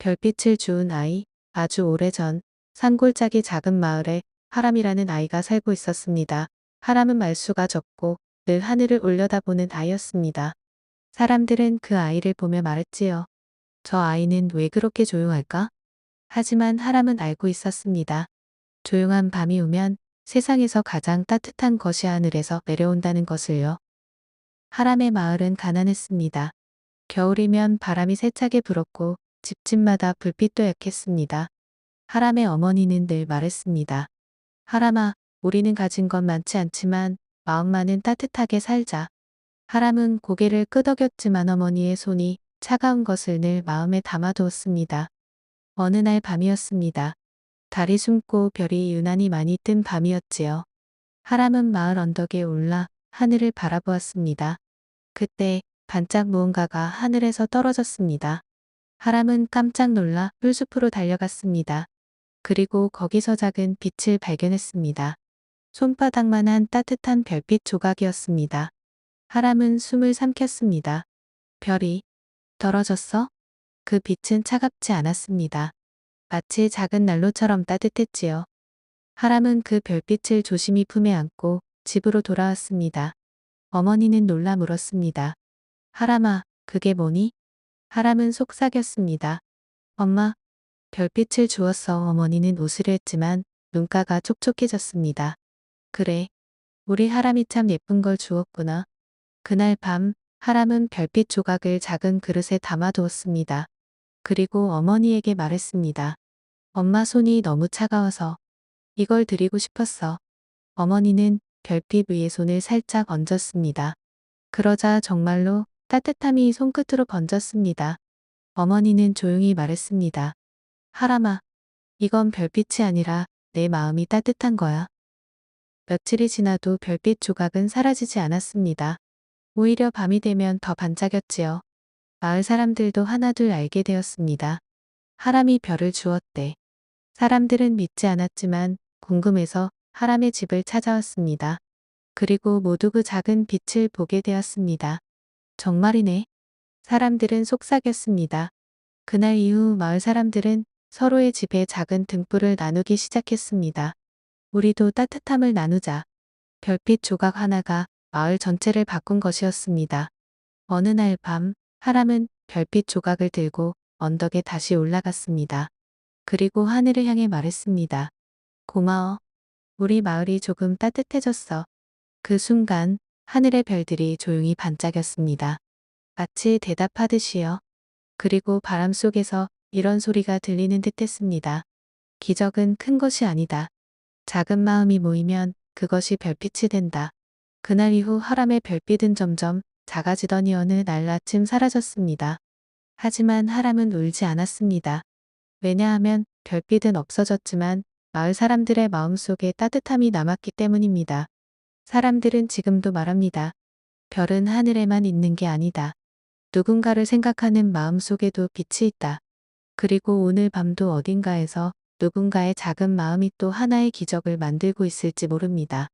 별빛을 주운 아이, 아주 오래전 산골짜기 작은 마을에 하람이라는 아이가 살고 있었습니다. 하람은 말수가 적고 늘 하늘을 올려다보는 아이였습니다. 사람들은 그 아이를 보며 말했지요. 저 아이는 왜 그렇게 조용할까? 하지만 하람은 알고 있었습니다. 조용한 밤이 오면 세상에서 가장 따뜻한 것이 하늘에서 내려온다는 것을요. 하람의 마을은 가난했습니다. 겨울이면 바람이 세차게 불었고 집집마다 불빛도 약했습니다. 하람의 어머니는 늘 말했습니다. 하람아, 우리는 가진 건 많지 않지만 마음만은 따뜻하게 살자. 하람은 고개를 끄덕였지만 어머니의 손이 차가운 것을 늘 마음에 담아두었습니다. 어느 날 밤이었습니다. 달이 숨고 별이 유난히 많이 뜬 밤이었지요. 하람은 마을 언덕에 올라 하늘을 바라보았습니다. 그때 반짝 무언가가 하늘에서 떨어졌습니다. 하람은 깜짝 놀라 풀숲으로 달려갔습니다. 그리고 거기서 작은 빛을 발견했습니다. 손바닥만한 따뜻한 별빛 조각이었습니다. 하람은 숨을 삼켰습니다. 별이 떨어졌어? 그 빛은 차갑지 않았습니다. 마치 작은 난로처럼 따뜻했지요. 하람은 그 별빛을 조심히 품에 안고 집으로 돌아왔습니다. 어머니는 놀라 물었습니다. 하람아, 그게 뭐니? 하람은 속삭였습니다. 엄마, 별빛을 주었어 어머니는 웃으려 했지만 눈가가 촉촉해졌습니다. 그래, 우리 하람이 참 예쁜 걸 주었구나. 그날 밤 하람은 별빛 조각을 작은 그릇에 담아두었습니다. 그리고 어머니에게 말했습니다. 엄마 손이 너무 차가워서 이걸 드리고 싶었어. 어머니는 별빛 위에 손을 살짝 얹었습니다. 그러자 정말로 따뜻함이 손끝으로 번졌습니다. 어머니는 조용히 말했습니다. 하람아, 이건 별빛이 아니라 내 마음이 따뜻한 거야. 며칠이 지나도 별빛 조각은 사라지지 않았습니다. 오히려 밤이 되면 더 반짝였지요. 마을 사람들도 하나둘 알게 되었습니다. 하람이 별을 주었대. 사람들은 믿지 않았지만 궁금해서 하람의 집을 찾아왔습니다. 그리고 모두 그 작은 빛을 보게 되었습니다. 정말이네. 사람들은 속삭였습니다. 그날 이후 마을 사람들은 서로의 집에 작은 등불을 나누기 시작했습니다. 우리도 따뜻함을 나누자. 별빛 조각 하나가 마을 전체를 바꾼 것이었습니다. 어느 날 밤, 하람은 별빛 조각을 들고 언덕에 다시 올라갔습니다. 그리고 하늘을 향해 말했습니다. 고마워. 우리 마을이 조금 따뜻해졌어. 그 순간 하늘의 별들이 조용히 반짝였습니다. 마치 대답하듯이요. 그리고 바람 속에서 이런 소리가 들리는 듯 했습니다. 기적은 큰 것이 아니다. 작은 마음이 모이면 그것이 별빛이 된다. 그날 이후 하람의 별빛은 점점 작아지더니 어느 날 아침 사라졌습니다. 하지만 하람은 울지 않았습니다. 왜냐하면 별빛은 없어졌지만 마을 사람들의 마음속에 따뜻함이 남았기 때문입니다. 사람들은 지금도 말합니다. 별은 하늘에만 있는 게 아니다. 누군가를 생각하는 마음 속에도 빛이 있다. 그리고 오늘 밤도 어딘가에서 누군가의 작은 마음이 또 하나의 기적을 만들고 있을지 모릅니다.